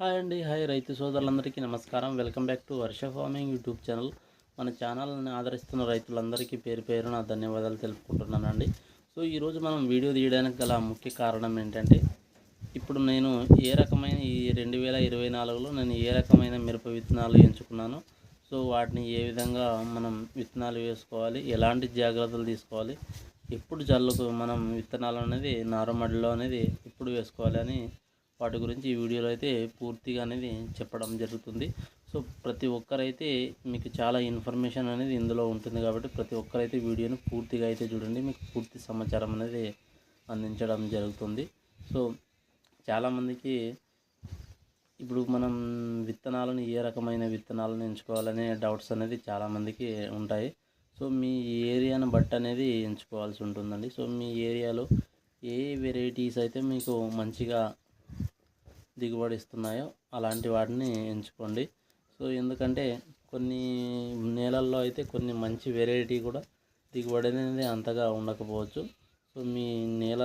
Hi అండి hi రైతు సోదరులందరికీ నమస్కారం. Welcome back to Varsha farming YouTube channel. మన ఛానల్ని ఆదరిస్తున్న రైతులందరికీ పేరు పేరున ధన్యవాదాలు తెలుపుకుంటున్నానండి. సో ఈరోజు మనం వీడియో తీయడానికి గల ముఖ్య కారణం ఏంటంటే ఇప్పుడు నేను ఏ రకమైన ఈ రెండు వేల ఇరవై నాలుగులో నేను ఏ రకమైన మిరప విత్తనాలు ఎంచుకున్నాను సో వాటిని ఏ విధంగా మనం విత్తనాలు వేసుకోవాలి ఎలాంటి జాగ్రత్తలు తీసుకోవాలి ఎప్పుడు జల్లుకు మనం విత్తనాలు అనేది నారుమడిలో అనేది ఎప్పుడు వేసుకోవాలి అని వాటి గురించి ఈ వీడియోలో అయితే పూర్తిగా అనేది చెప్పడం జరుగుతుంది. సో ప్రతి ఒక్కరైతే మీకు చాలా ఇన్ఫర్మేషన్ అనేది ఇందులో ఉంటుంది కాబట్టి ప్రతి ఒక్కరైతే వీడియోని పూర్తిగా అయితే చూడండి. మీకు పూర్తి సమాచారం అనేది అందించడం జరుగుతుంది. సో చాలామందికి ఇప్పుడు మనం విత్తనాలను ఏ రకమైన విత్తనాలను ఎంచుకోవాలనే డౌట్స్ అనేది చాలామందికి ఉంటాయి. సో మీ ఏరియాను బట్టి అనేది ఎంచుకోవాల్సి ఉంటుందండి. సో మీ ఏరియాలో ఏ వెరైటీస్ అయితే మీకు మంచిగా దిగుబడి ఇస్తున్నాయో అలాంటి వాటిని ఎంచుకోండి. సో ఎందుకంటే కొన్ని నేలల్లో అయితే కొన్ని మంచి వెరైటీ కూడా దిగుబడి అనేది అంతగా ఉండకపోవచ్చు. సో మీ నేల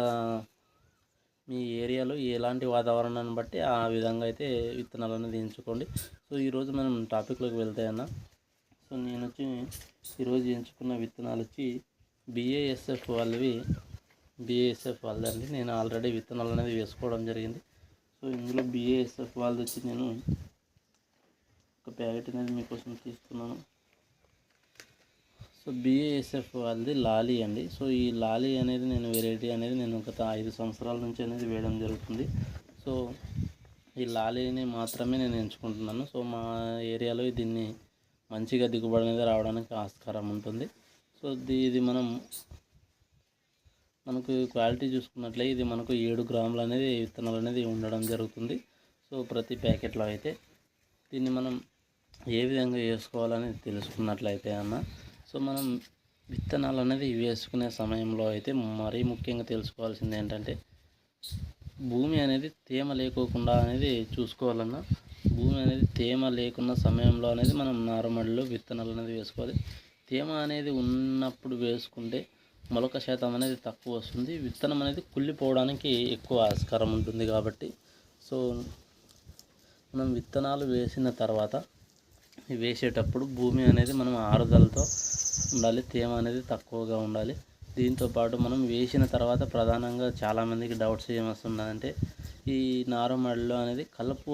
మీ ఏరియాలో ఎలాంటి వాతావరణాన్ని బట్టి ఆ విధంగా అయితే విత్తనాలు అనేది ఎంచుకోండి. సో ఈరోజు మనం టాపిక్లోకి వెళ్తే అన్న. సో నేను వచ్చి ఈరోజు ఎంచుకున్న విత్తనాలు వచ్చి బిఏఎస్ఎఫ్ వాళ్ళవి బిఏఎస్ఎఫ్ వాళ్ళదండి. నేను ఆల్రెడీ విత్తనాలు అనేది వేసుకోవడం జరిగింది. సో ఇందులో బిఏఎస్ఎఫ్ వాళ్ళది వచ్చి నేను ఒక ప్యాకెట్ అనేది మీకోసం తీసుకున్నాను. సో బిఏఎస్ఎఫ్ వాళ్ళది లాలీ అండి. సో ఈ లాలీ అనేది నేను వెరైటీ అనేది నేను గత ఐదు సంవత్సరాల నుంచి అనేది వేయడం జరుగుతుంది. సో ఈ లాలీని మాత్రమే నేను ఎంచుకుంటున్నాను. సో మా ఏరియాలో దీన్ని మంచిగా దిగుబడి అనేది రావడానికి ఆస్కారం ఉంటుంది. సో ఇది మనం మనకు క్వాలిటీ చూసుకున్నట్లయితే ఇది మనకు ఏడు గ్రాములు అనేది విత్తనాలు అనేది ఉండడం జరుగుతుంది. సో ప్రతి ప్యాకెట్లో అయితే దీన్ని మనం ఏ విధంగా వేసుకోవాలని తెలుసుకున్నట్లయితే అన్న సో మనం విత్తనాలు అనేది వేసుకునే సమయంలో అయితే మరీ ముఖ్యంగా తెలుసుకోవాల్సింది ఏంటంటే భూమి అనేది తేమ లేకోకుండా అనేది చూసుకోవాలన్నా భూమి అనేది తేమ లేకున్న సమయంలో అనేది మనం నారుమడిలో విత్తనాలు అనేది వేసుకోవాలి. తేమ అనేది ఉన్నప్పుడు వేసుకుంటే మొలక శాతం అనేది తక్కువ వస్తుంది. విత్తనం అనేది కుళ్ళిపోవడానికి ఎక్కువ ఆస్కారం ఉంటుంది కాబట్టి. సో మనం విత్తనాలు వేసిన తర్వాత వేసేటప్పుడు భూమి అనేది మనం ఆరుదలతో ఉండాలి. తేమ అనేది తక్కువగా ఉండాలి. దీంతోపాటు మనం వేసిన తర్వాత ప్రధానంగా చాలామందికి డౌట్స్ ఏమొస్తుందంటే ఈ నారుమడిలో అనేది కలుపు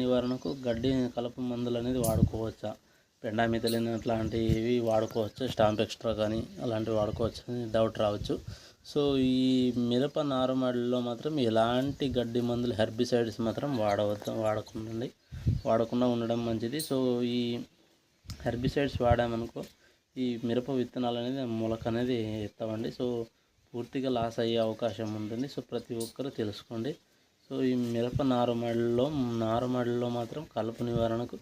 నివారణకు గడ్డి కలుపు మందులు అనేది వాడుకోవచ్చా? పెండామిథలిన్ అట్లాంటివి వాడుకోవచ్చు స్టాంప్ ఎక్స్ట్రా కానీ అలాంటివి వాడుకోవచ్చు అని డౌట్ రావచ్చు. సో ఈ మిరప నారుమడిలో మాత్రం ఎలాంటి గడ్డి మందులు హెర్బిసైడ్స్ మాత్రం వాడవద్దు వాడకుండా వాడకుండా ఉండడం మంచిది. సో ఈ హెర్బిసైడ్స్ వాడామనుకో ఈ మిరప విత్తనాలు అనేది మొలక అనేది ఎత్తవండి. సో పూర్తిగా లాస్ అయ్యే అవకాశం ఉంటుంది. సో ప్రతి ఒక్కరూ తెలుసుకోండి. సో ఈ మిరప నారుమడిలో నారుమడిలో మాత్రం కలుపు నివారణకు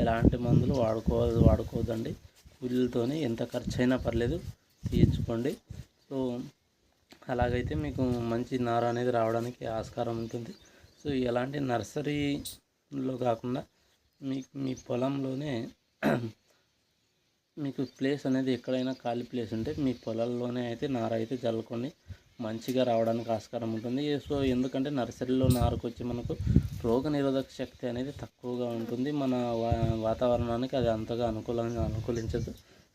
ఎలాంటి మందులు వాడుకోవద్దు వాడుకోవద్దండి. కూలీలతోని ఎంత ఖర్చు అయినా పర్లేదు తీయించుకోండి. సో అలాగైతే మీకు మంచి నార అనేది రావడానికి ఆస్కారం ఉంటుంది. సో ఎలాంటి నర్సరీలో కాకుండా మీకు మీ పొలంలోనే మీకు ప్లేస్ అనేది ఎక్కడైనా ఖాళీ ప్లేస్ ఉంటే మీ పొలాల్లోనే అయితే నార అయితే చల్లుకోండి మంచిగా రావడానికి ఆస్కారం ఉంటుంది. సో ఎందుకంటే నర్సరీలో నారుకు వచ్చి మనకు రోగ నిరోధక శక్తి అనేది తక్కువగా ఉంటుంది. మన వా వాతావరణానికి అది అంతగా అనుకూలంగా అనుకూలించదు.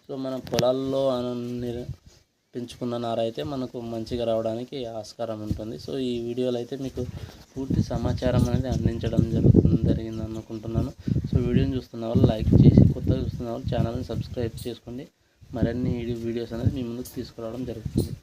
సో మన పొలాల్లో పెంచుకున్న నార అయితే మనకు మంచిగా రావడానికి ఆస్కారం ఉంటుంది. సో ఈ వీడియోలో అయితే మీకు పూర్తి సమాచారం అనేది అందించడం జరుగుతుంది జరిగింది అనుకుంటున్నాను. సో వీడియోని చూస్తున్న వాళ్ళు లైక్ చేసి కొత్తగా చూస్తున్న వాళ్ళు ఛానల్ని సబ్స్క్రైబ్ చేసుకోండి. మరిన్ని వీడియోస్ అనేది మీ ముందుకు తీసుకురావడం జరుగుతుంది.